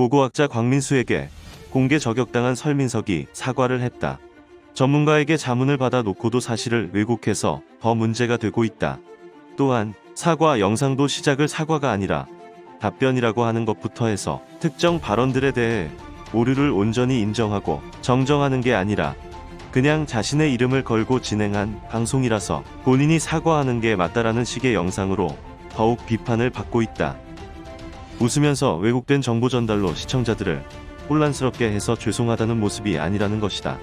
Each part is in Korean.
고고학자 광민수에게 공개 저격당한 설민석이 사과를 했다. 전문가에게 자문을 받아 놓고도 사실을 왜곡해서 더 문제가 되고 있다. 또한 사과 영상도 시작을 사과가 아니라 답변이라고 하는 것부터 해서 특정 발언들에 대해 오류를 온전히 인정하고 정정하는 게 아니라 그냥 자신의 이름을 걸고 진행한 방송이라서 본인이 사과하는 게 맞다라는 식의 영상으로 더욱 비판을 받고 있다. 웃으면서 왜곡된 정보 전달로 시청자들을 혼란스럽게 해서 죄송하다는 모습이 아니라는 것이다.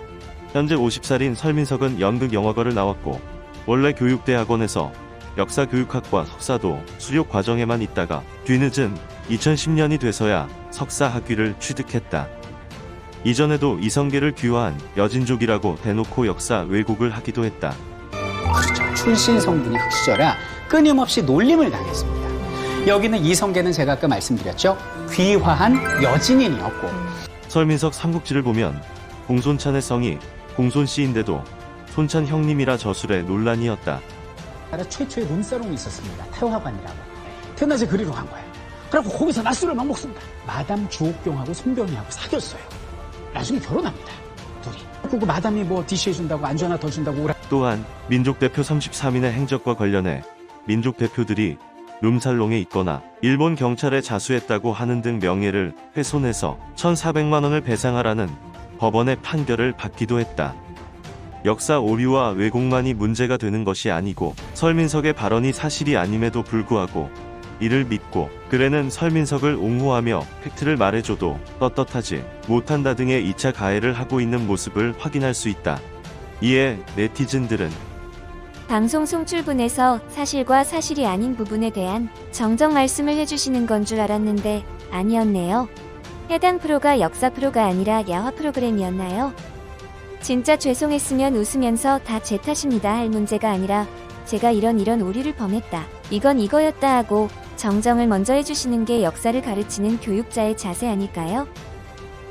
현재 50살인 설민석은 연극 영화과를 나왔고 원래 교육대학원에서 역사교육학과 석사도 수료 과정에만 있다가 뒤늦은 2010년이 돼서야 석사 학위를 취득했다. 이전에도 이성계를 귀화한 여진족이라고 대놓고 역사 왜곡을 하기도 했다. 출신 성분이 흑수저라 끊임없이 놀림을 당했습니다. 여기는 이성계는 제가 아까 말씀드렸죠. 귀화한 여진인이었고 설민석 삼국지를 보면 공손찬의 성이 공손씨인데도 손찬 형님이라 저술에 논란이었다. 나라 최초의 룸사롱이 있었습니다. 태화관이라고. 태어나서 그리로 간 거예요. 그래갖고 거기서 낮술을 막 먹습니다. 마담 주옥경하고 손병희하고 사귀었어요. 나중에 결혼합니다. 둘이. 그리고 마담이 뭐 디시 해준다고 안주 하나 더 준다고. 또한 민족 대표 33인의 행적과 관련해 민족 대표들이 룸살롱에 있거나 일본 경찰에 자수했다고 하는 등 명예를 훼손해서 1,400만 원을 배상하라는 법원의 판결을 받기도 했다. 역사 오류와 왜곡만이 문제가 되는 것이 아니고 설민석의 발언이 사실이 아님에도 불구하고 이를 믿고 그래는 설민석을 옹호하며 팩트를 말해줘도 떳떳하지 못한다 등의 2차 가해를 하고 있는 모습을 확인할 수 있다. 이에 네티즌들은 방송 송출분에서 사실과 사실이 아닌 부분에 대한 정정 말씀을 해주시는 건 줄 알았는데 아니었네요. 해당 프로가 역사 프로가 아니라 야화 프로그램이었나요? 진짜 죄송했으면 웃으면서 다 제 탓입니다 할 문제가 아니라 제가 이런 이런 오류를 범했다. 이건 이거였다 하고 정정을 먼저 해주시는 게 역사를 가르치는 교육자의 자세 아닐까요?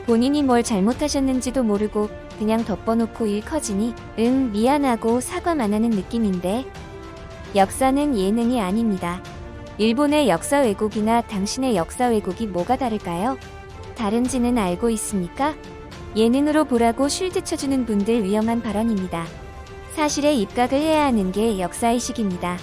본인이 뭘 잘못하셨는지도 모르고 그냥 덮어놓고 일 커지니 응 미안하고 사과만 하는 느낌인데 역사는 예능이 아닙니다. 일본의 역사 왜곡이나 당신의 역사 왜곡이 뭐가 다를까요? 다른지는 알고 있습니까? 예능으로 보라고 쉴드 쳐주는 분들 위험한 발언입니다. 사실에 입각을 해야 하는 게 역사의식입니다.